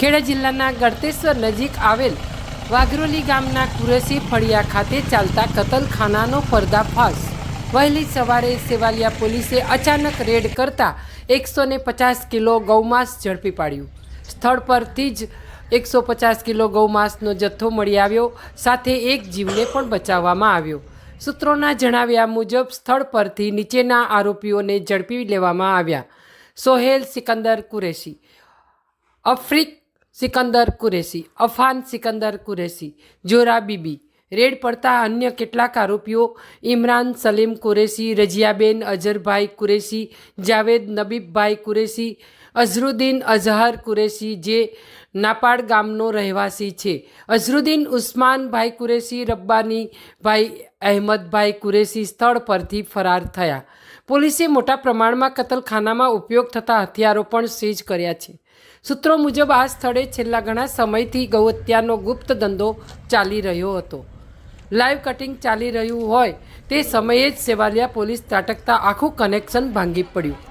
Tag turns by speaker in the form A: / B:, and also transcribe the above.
A: ખેડા જિલ્લાના ગળતેશ્વર નજીક આવેલ વાઘરોલી ગામના કુરેશી ફળિયા ખાતે ચાલતા કતલખાનાનો પર્દાફાશ. વહેલી સવારે સેવાલિયા પોલીસે અચાનક રેડ કરતા એકસો ને પચાસ કિલો ગૌમાંસ ઝડપી પાડ્યું. સ્થળ પરથી જ એકસો પચાસ કિલો ગૌમાંસનો જથ્થો મળી આવ્યો, સાથે એક જીવને પણ બચાવવામાં આવ્યો. સૂત્રોના જણાવ્યા મુજબ, સ્થળ પરથી નીચેના આરોપીઓને ઝડપી લેવામાં આવ્યા. સોહેલ સિકંદર કુરેશી. અફ્રિક સિકંદર કુરેશી, અફાન સિકંદર કુરેશી, જોરા બીબી. રેડ પડતા અન્ય કેટલાક આરોપીઓ, ઇમરાન સલીમ કુરેશી, રજિયાબેન અઝરભાઈ કુરેશી, જાવેદ નબીબભાઈ કુરેશી અઝરુદ્દીન અઝહર કુરેશી, જે નાપાડ ગામનો રહેવાસી છે. અઝરુદ્દીન ઉસ્માનભાઈ કુરેશી, રબ્બાની ભાઈ અહેમદભાઈ કુરેશી સ્થળ પરથી ફરાર થયા. પોલીસે મોટા પ્રમાણમાં કતલખાનામાં ઉપયોગ થતા હથિયારો પણ સીઝ કર્યા છે. સૂત્રો મુજબ આ સ્થળે છેલ્લા ઘણા સમયથી ગૌહત્યાનો ગુપ્ત ધંધો ચાલી રહ્યો હતો. લાઈવ કટિંગ ચાલી રહ્યું હોય તે સમયે જ સેવાલિયા પોલીસ ત્રાટકતા આખું કનેક્શન ભાંગી પડ્યું.